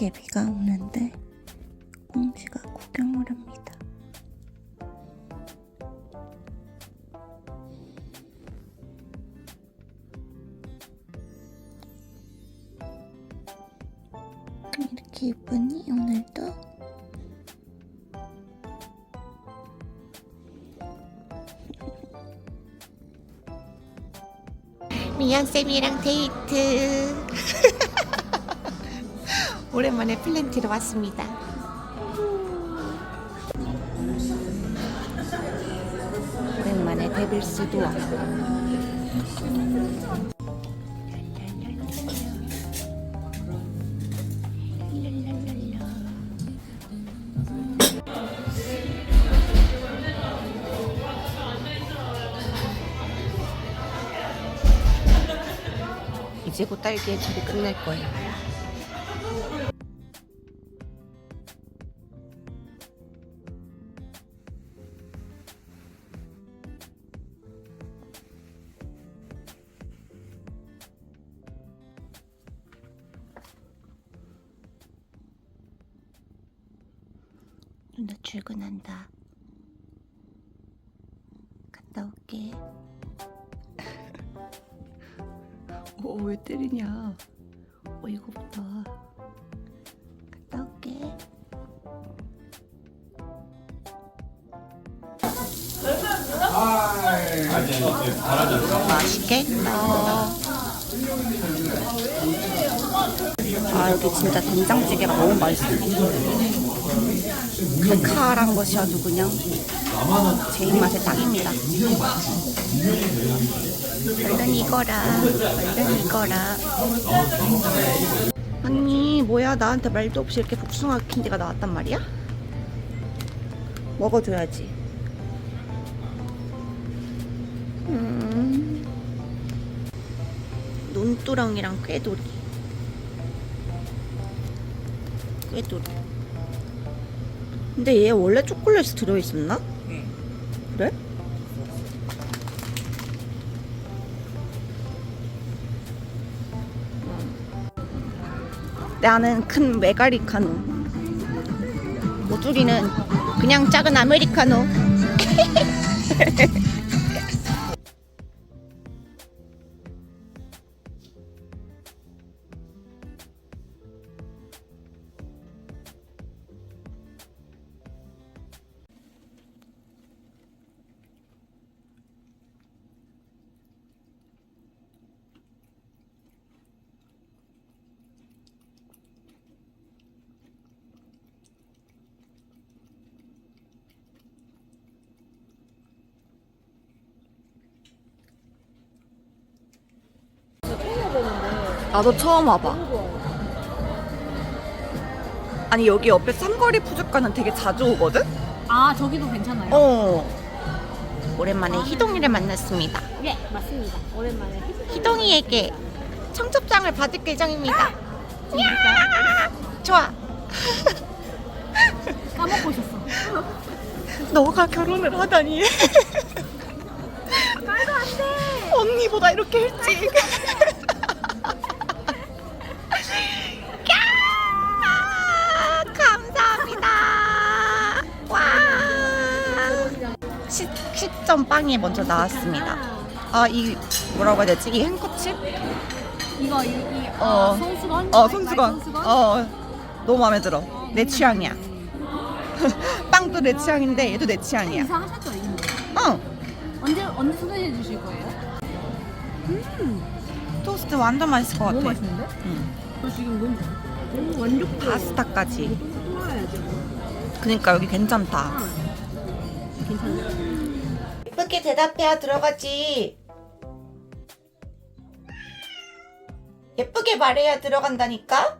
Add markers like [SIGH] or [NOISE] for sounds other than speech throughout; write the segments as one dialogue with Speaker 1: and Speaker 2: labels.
Speaker 1: 이렇게 비가 오는데 꽁지가 구경을 합니다. 이렇게 예쁘니 오늘도? 미연 쌤이랑 데이트 [LAUGHS] 오랜만에 플랜티로 왔습니다 오랜만에 데빌스도 왔고 이제 곧 딸기의 절이 끝날 거예요. 나 출근한다. 갔다 올게. [LAUGHS] 어, 왜 때리냐? 어이가 없다. 갔다 올게. 맛있겠다. 아, 여기 진짜 된장찌개가 너무 맛있어. 칼칼한 것이 아주 그냥 제 입맛에 딱입니다. 얼른 익어라. 얼른 익어라. 아니 뭐야 나한테 말도 없이 이렇게 복숭아 캔디가 나왔단 말이야? 먹어줘야지. 음. 논두렁이랑 꾀돌이. 꾀돌이. 근데 얘 원래 초콜릿이 들어있었나? 그래? 나는 큰 메가리카노. 모두리는 그냥 작은 아메리카노. [LAUGHS] 나도 처음 와봐. 아니 여기 옆에 삼거리 푸주가는 되게 자주 오거든?
Speaker 2: 아 저기도 괜찮아요?
Speaker 1: 어. 오랜만에 희동이를 만났습니다.
Speaker 2: 예 맞습니다 오랜만에
Speaker 1: 희동이에게 청첩장을 받을 예정입니다.
Speaker 2: 진짜
Speaker 1: 좋아. [LAUGHS]
Speaker 2: 까먹고 있었어
Speaker 1: 너가 결혼을 하다니.
Speaker 2: 말도 안 돼
Speaker 1: 언니보다 이렇게 일찍. 시, 시점 빵이 먼저 나왔습니다. 아, 이 뭐라고 해야 되지? 이 행커칩?
Speaker 2: 이거 이, 이
Speaker 1: 어.
Speaker 2: 어, 손수건?
Speaker 1: 어, 손수건. 어, 너무 마음에 들어. 내 취향이야. [LAUGHS] 빵도 내 취향인데 얘도 내 취향이야.
Speaker 2: 이상하셨죠 이거
Speaker 1: 어,
Speaker 2: 언제 언제 소개해 주실 거예요?
Speaker 1: 토스트 완전 맛있을 것 같아.
Speaker 2: 너무 맛있는데?
Speaker 1: 응.
Speaker 2: 저 지금 너무 너무 완전
Speaker 1: 파스타까지. 그니까 여기 괜찮다.
Speaker 2: 괜찮아요
Speaker 1: 예쁘게 대답해야 들어가지. 예쁘게 말해야 들어간다니까?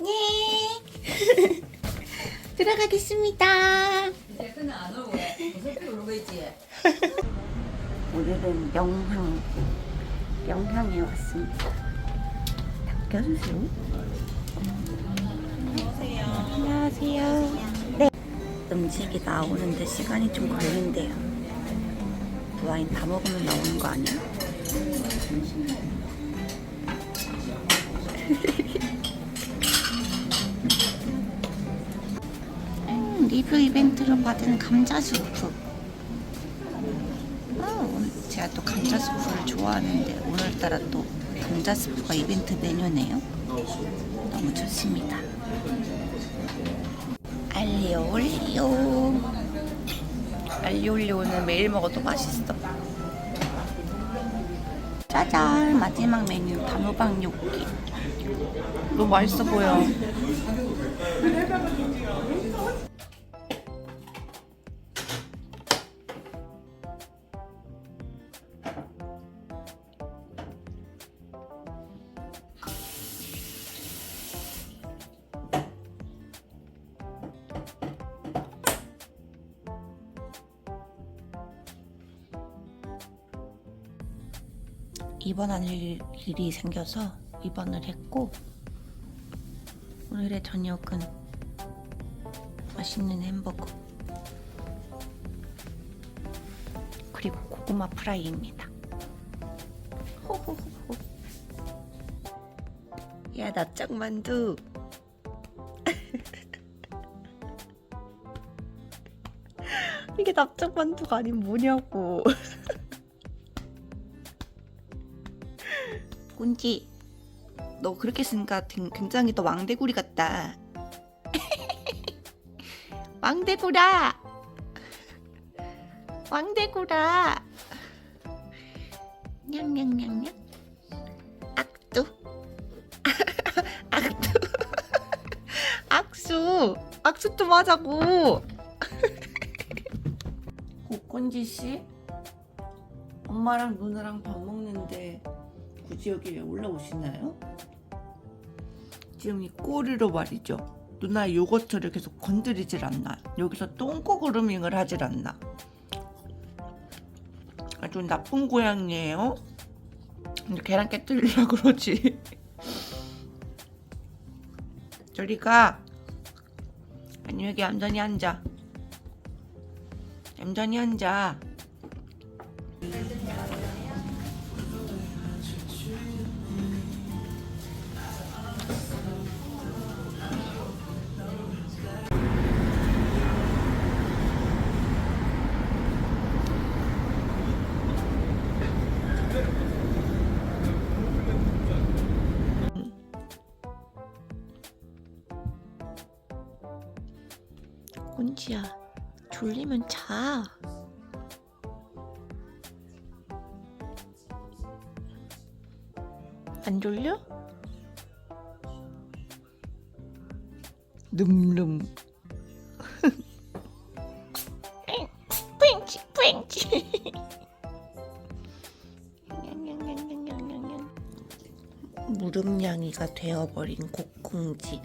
Speaker 1: 네. [LAUGHS] 들어가겠습니다. 오늘은 명항, 명항에 왔습니다. 닦여주세요. 안녕하세요. 네. 음식이 나오는데 시간이 좀 걸린대요. 그 와인 다 먹으면 나오는 거 아니야? [LAUGHS] 음, 리뷰 이벤트로 받은 감자 수프. 음, 제가 또 감자 수프를 좋아하는데 오늘따라 또 감자 수프가 이벤트 메뉴네요. 너무 좋습니다. 알리오 올리오. 알리오 올리오는 매일 먹어도 맛있어. 짜잔 마지막 메뉴 단호박 뇨끼. 너무 맛있어 보여. 입원할 일- 일이 생겨서 입원을 했고 오늘의 저녁은 맛있는 햄버거 그리고 고구마 프라이입니다. 호호호호. 야 납작만두. [LAUGHS] 이게 납작만두가 아닌 뭐냐고. [LAUGHS] 꾼지, 너 그렇게 쓰니까 등- 굉장히 더 왕대구리 같다. [LAUGHS] 왕대구라! 왕대구라! 냥냥냥냥. 악두. [LAUGHS] 악두. [LAUGHS] 악수. 악수 좀 하자고. 고건지 씨? 엄마랑 누나랑 밥 먹는데 굳이 여기 왜 올라오시나요? 지금 이 꼬리로 말이죠. 누나 요거트를 계속 건드리질 않나. 여기서 똥꼬 그루밍을 하질 않나. 아주 나쁜 고양이에요. 근데 계란 깨뜨리려고 그러지. [LAUGHS] 저리 가. 아니 여기 얌전히 앉아. 얌전히 앉아. 꼰지야, 졸리면 자. 안 졸려? 늠름. 푸잉치. 냥냥냥냥냥냥냥. 무릎냥이가 되어버린 고콩지.